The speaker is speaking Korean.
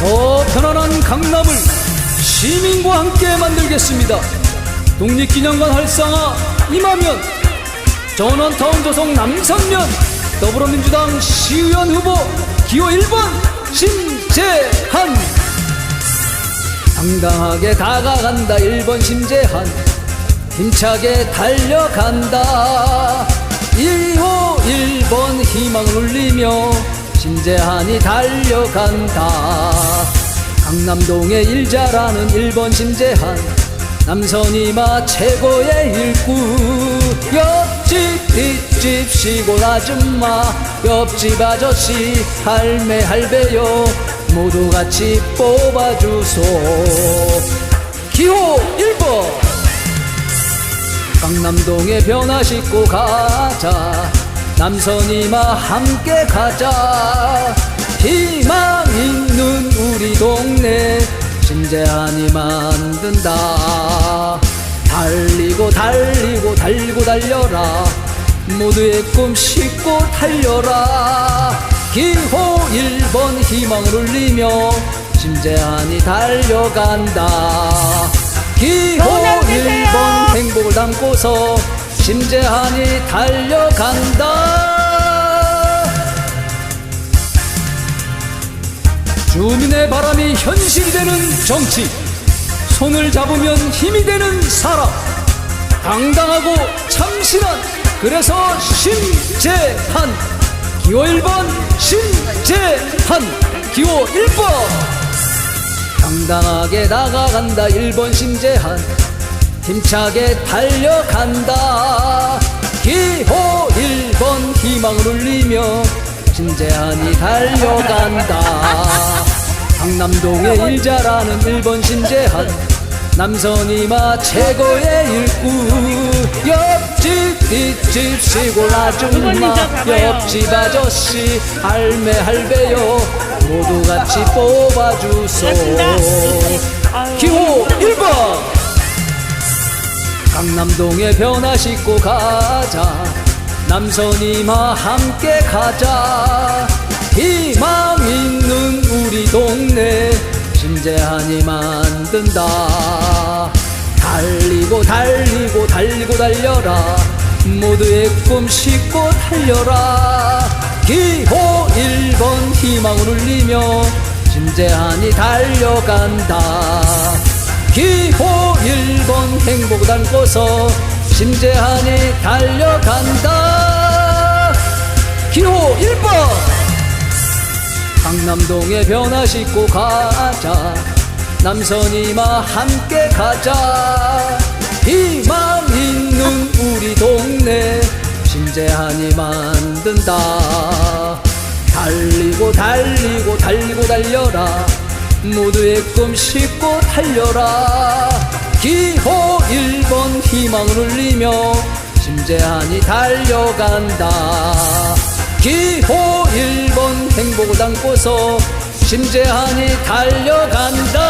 더 편안한 강남을 시민과 함께 만들겠습니다. 독립기념관 활성화 임하면 전원타운 조성 남선면 더불어민주당 시의원 후보 기호 1번 심재한. 당당하게 다가간다 1번 심재한. 힘차게 달려간다. 1호 1번 희망을 울리며 심재한이 달려간다. 강남동의 일자라는 1번 심재한 남선이마 최고의 일구 옆집 뒷집 시골 아줌마 옆집 아저씨 할매 할배요 모두 같이 뽑아주소. 기호 1번. 강남동에 변화싣고 가자 남선이마 함께 가자. 희망 있는 우리 동네 심재한이 만든다. 달리고 달리고 달고 달려라. 모두의 꿈 싣고 달려라. 기호 1번 희망을 울리며 심재한이 달려간다. 기호 응원 주세요. 1번 행복을 담고서 심재한이 달려간다. 주민의 바람이 현실이 되는 정치 손을 잡으면 힘이 되는 사람 당당하고 참신한 그래서 심재한. 기호 1번 심재한 기호 1번. 당당하게 나가간다 1번 심재한 힘차게 달려간다. 기호 1번 희망을 울리며 심재한이 달려간다. 강남동의 일자라는 1번 심재한 남선이마 최고의 일구 옆집 뒷집 시골 아줌마 옆집 아저씨 할매 할배요. 모두 같이 뽑아주소. 기호 1번 강남동에 변화 싣고 가자. 남선이마 함께 가자. 희망 있는 우리 동네 심재한이 만든다. 달리고 달리고 달리고 달려라. 모두의 꿈 싣고 달려라. 기호 1번 희망을 울리며 심재한이 달려간다 기호 1번 행복을 담고서 심재한이 달려간다. 기호 1번. 강남동에 변화 싣고 가자. 남선이마 함께 가자. 희망 있는 우리 동네 심재한이 만든다. 달리고 달리고 달리고 달려라 모두의 꿈 싣고 달려라. 기호 1번 희망을 울리며 심재한이 달려간다. 기호 1번 행복을 담고서 심재한이 달려간다. 기호 1번